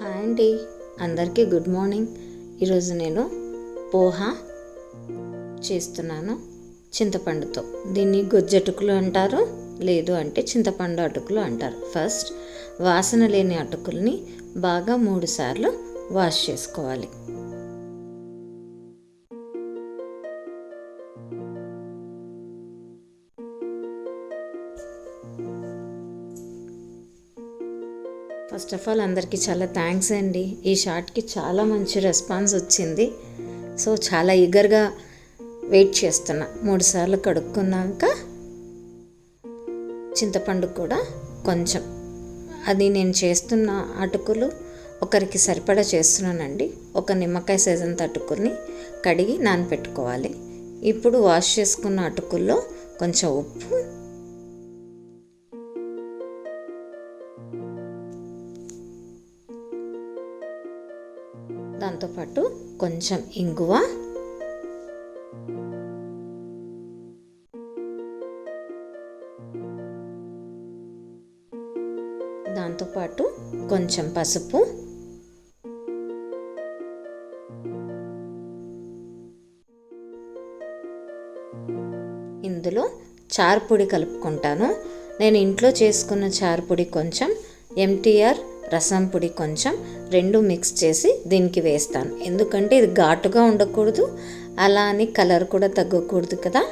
Hi అండి. అందరికీ good morning. ఈరోజు నేను పోహా చేస్తున్నాను చింతపండుతో. దీన్ని గొజ్జటుకులు అంటారు లేదు అంటే చింతపండు అటుకులు అంటారు. ఫస్ట్ వాసన లేని అటుకుల్ని బాగా మూడుసార్లు వాష్ చేసుకోవాలి. ఫస్ట్ ఆఫ్ ఆల్ అందరికీ చాలా థ్యాంక్స్ అండి. ఈ షార్ట్కి చాలా మంచి రెస్పాన్స్ వచ్చింది. సో చాలా ఈగర్గా వెయిట్ చేస్తున్నా. మూడు సార్లు కడుక్కున్నాక చింతపండు కూడా కొంచెం. అది నేను చేస్తున్న అటుకులు ఒకరికి సరిపడా చేస్తున్నానండి. ఒక నిమ్మకాయ సీజన్ అటుకుల్ని కడిగి నానపెట్టుకోవాలి. ఇప్పుడు వాష్ చేసుకున్న అటుకుల్లో కొంచెం ఉప్పు దాంతోపాటు కొంచెం ఇంగువ. దాంతోపాటు కొంచెం పసుపు. ఇందులో చారుపొడి కలుపుకుంటాను. నేను ఇంట్లో చేసుకున్న చారుపొడి కొంచెం ఎంటీఆర్ రసం పొడి కొంచెం రెండు మిక్స్ చేసి దీనికి వేస్తాను. ఎందుకంటే ఇది ఘాటుగా ఉండకూడదు. అలా అని కలర్ కూడా తగ్గకూడదు కదా.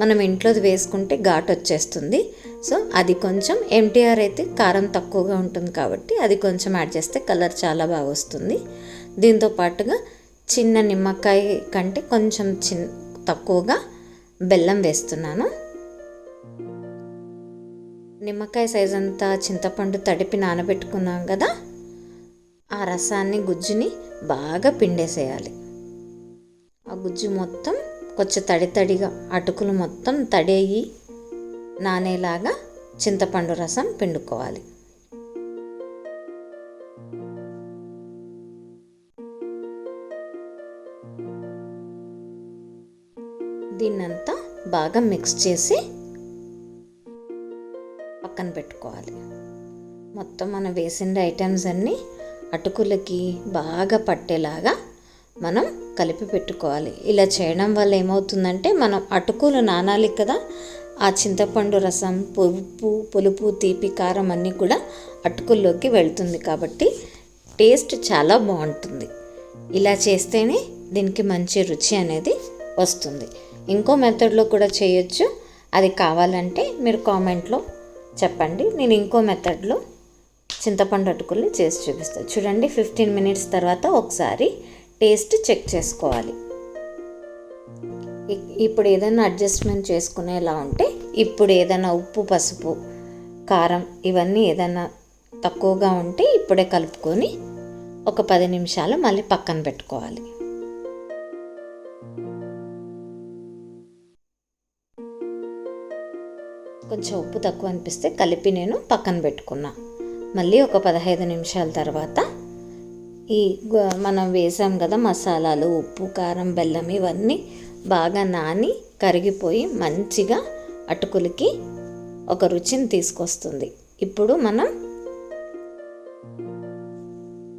మనం ఇంట్లోది వేసుకుంటే ఘాటు వచ్చేస్తుంది. సో అది కొంచెం ఎంటీఆర్ అయితే కారం తక్కువగా ఉంటుంది కాబట్టి అది కొంచెం యాడ్ చేస్తే కలర్ చాలా బాగా వస్తుంది. దీంతో పాటుగా చిన్న నిమ్మకాయ కంటే కొంచెం చిన్న తక్కువగా బెల్లం వేస్తున్నాను. నిమ్మకాయ సైజ్ అంతా చింతపండు తడిపి నానబెట్టుకున్నాం కదా ఆ రసాన్ని గుజ్జుని బాగా పిండేసేయాలి. ఆ గుజ్జు మొత్తం కొంచెం తడి తడిగా అటుకులు మొత్తం తడేయి నానేలాగా చింతపండు రసం పిండుకోవాలి. దీన్నంతా బాగా మిక్స్ చేసి పక్కన పెట్టుకోవాలి. మొత్తం మనం వేసిన ఐటమ్స్ అన్నీ అటుకులకి బాగా పట్టేలాగా మనం కలిపి పెట్టుకోవాలి. ఇలా చేయడం వల్ల ఏమవుతుందంటే మనం అటుకులు నానాలి కదా ఆ చింతపండు రసం పులుపు పులుపు తీపి కారం అన్నీ కూడా అటుకుల్లోకి వెళ్తుంది కాబట్టి టేస్ట్ చాలా బాగుంటుంది. ఇలా చేస్తేనే దీనికి మంచి రుచి అనేది వస్తుంది. ఇంకో మెథడ్లో కూడా చేయొచ్చు. అది కావాలంటే మీరు కామెంట్లో చెప్పండి. నేను ఇంకో మెథడ్లో చింతపండు అటుకుల్ని చేసి చూపిస్తాను చూడండి ఫిఫ్టీన్ మినిట్స్ తర్వాత ఒకసారి టేస్ట్ చెక్ చేసుకోవాలి. ఇప్పుడు ఏదైనా అడ్జస్ట్మెంట్ చేసుకునేలా ఉంటే ఇప్పుడు ఏదైనా ఉప్పు పసుపు కారం ఇవన్నీ ఏదైనా తక్కువగా ఉంటే ఇప్పుడే కలుపుకొని ఒక పది నిమిషాలు మళ్ళీ పక్కన పెట్టుకోవాలి. కొంచెం ఉప్పు తక్కువ అనిపిస్తే కలిపి నేను పక్కన పెట్టుకున్నా. మళ్ళీ ఒక పదహైదు నిమిషాల తర్వాత ఈ మనం వేసాం కదా మసాలాలు ఉప్పు కారం బెల్లం ఇవన్నీ బాగా నాని కరిగిపోయి మంచిగా అటుకులకి ఒక రుచిని తీసుకొస్తుంది. ఇప్పుడు మనం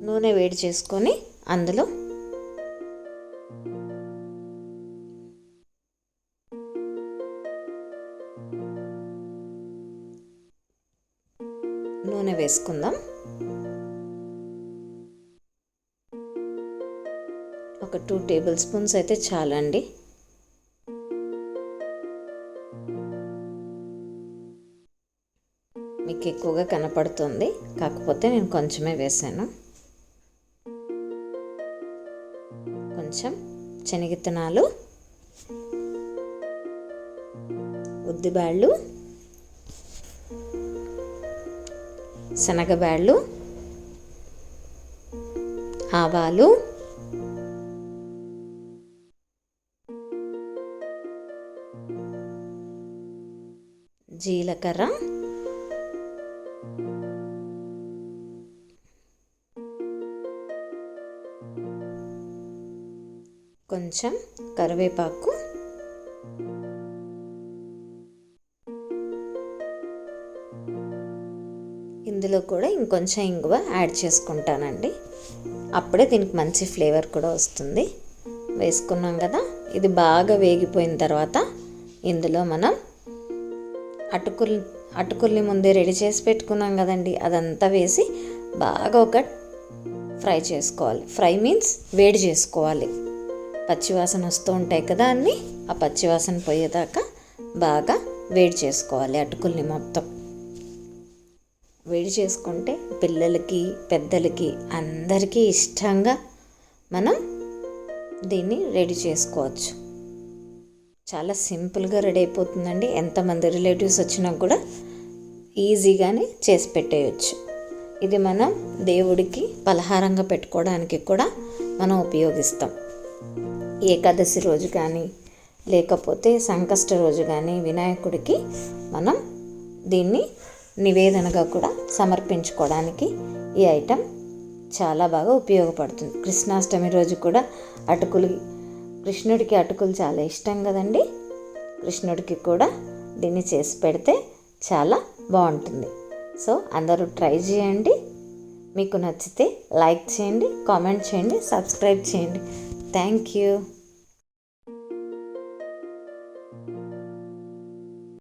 నూనె వేడి చేసుకొని అందులో నూనె వేసుకుందాం. ఒక టూ టేబుల్ స్పూన్స్ అయితే చాలండి. మీకు ఎక్కువగా కనపడుతుంది. కాకపోతే నేను కొంచెమే వేసాను. కొంచెం శనగిత్తనాలు ఉద్దిబ్యాళ్ళు శనగబ్యాళ్ళు ఆవాలు జీలకర్ర కొంచెం కరివేపాకు ఇందులో కూడా ఇంకొంచెం ఇంగువ యాడ్ చేసుకుంటానండి. అప్పుడే దీనికి మంచి ఫ్లేవర్ కూడా వస్తుంది. వేసుకున్నాం కదా ఇది బాగా వేగిపోయిన తర్వాత ఇందులో మనం అటుకుల్ అటుకుల్ని ముందే రెడీ చేసి పెట్టుకున్నాం కదండి. అదంతా వేసి బాగా ఒక ఫ్రై చేసుకోవాలి. ఫ్రై మీన్స్ వేడి చేసుకోవాలి. పచ్చివాసన వస్తూ ఉంటాయి కదా అన్నీ ఆ పచ్చివాసన పోయేదాకా బాగా వేడి చేసుకోవాలి అటుకుల్ని మొత్తం. వేడి చేసుకుంటే పిల్లలకి పెద్దలకి అందరికీ ఇష్టంగా మనం దీన్ని రెడీ చేసుకోవచ్చు. చాలా సింపుల్గా రెడీ అయిపోతుందండి. ఎంతమంది రిలేటివ్స్ వచ్చినా కూడా ఈజీగానే చేసి పెట్టేయచ్చు. ఇది మనం దేవుడికి పలహారంగా పెట్టుకోవడానికి కూడా మనం ఉపయోగిస్తాం. ఏకాదశి రోజు కానీ లేకపోతే సంకష్ట రోజు కానీ వినాయకుడికి మనం దీన్ని నివేదనగా కూడా సమర్పించుకోవడానికి ఈ ఐటెం చాలా బాగా ఉపయోగపడుతుంది. కృష్ణాష్టమి రోజు కూడా అటుకులు కృష్ణుడికి అటుకులు చాలా ఇష్టం కదండి. కృష్ణుడికి కూడా దీన్ని చేసి పెడితే చాలా బాగుంటుంది. సో అందరూ ట్రై చేయండి. మీకు నచ్చితే లైక్ చేయండి కామెంట్ చేయండి సబ్స్క్రైబ్ చేయండి. Thank you.